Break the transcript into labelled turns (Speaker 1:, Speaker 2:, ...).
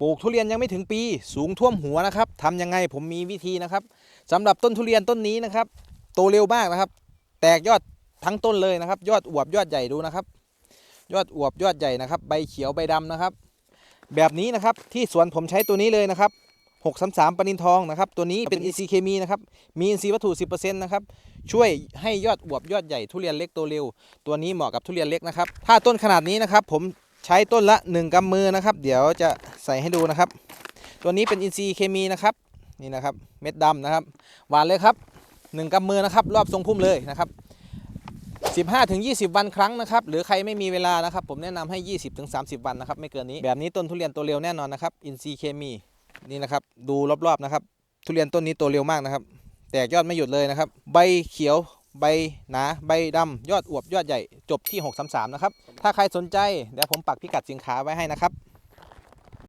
Speaker 1: ปลูกทุเรียนยังไม่ถึงปี สูงท่วมหัวนะครับทำยังไงผมมีวิธีนะครับสำหรับต้นทุเรียนต้นนี้นะครับ โตเร็วมากนะครับ แตกยอดทั้งต้นเลยนะครับ ยอดอวบยอดใหญ่ดูนะครับ ยอดอวบยอดใหญ่นะครับ ใบเขียวใบดำนะครับ แบบนี้นะครับที่สวนผมใช้ตัวนี้เลยนะครับ633ปนินทองนะครับ ตัวนี้เป็นอินทรีย์เคมีนะครับ มีอินทรีย์วัตถุ 10%นะครับ ช่วยให้ยอดอวบยอดใหญ่ทุเรียนเล็กโตเร็ว ตัวนี้เหมาะกับทุเรียนเล็กนะครับ ถ้าต้นขนาดนี้นะครับ ผมใช้ต้นละ 1กำมือนะครับ เดี๋ยวจะ ใส่ให้ดูนะครับ ตัวนี้เป็นอินทรีย์เคมีนะครับนี่นะครับเม็ดดำนะครับ หวานเลยครับ1กำมือนะครับรอบทรงพุ่มเลยนะครับ15ถึง20 วันครั้งนะครับ หรือใครไม่มีเวลานะครับ ผมแนะนำให้ 20ถึง30 วันนะครับ ไม่เกินนี้ แบบนี้ต้นทุเรียนโตเร็วแน่นอนนะครับ อินทรีย์เคมีนี่นะครับ ดูรอบๆนะครับ ทุเรียนต้นนี้โตเร็วมากนะครับ แตกยอดไม่หยุดเลยนะครับ ใบเขียว ใบหนา ใบดำยอดอวบ ยอดใหญ่ จบที่ 633 นะครับ ถ้าใครสนใจ เดี๋ยวผมปักพิกัดสินค้าไว้ให้นะครับ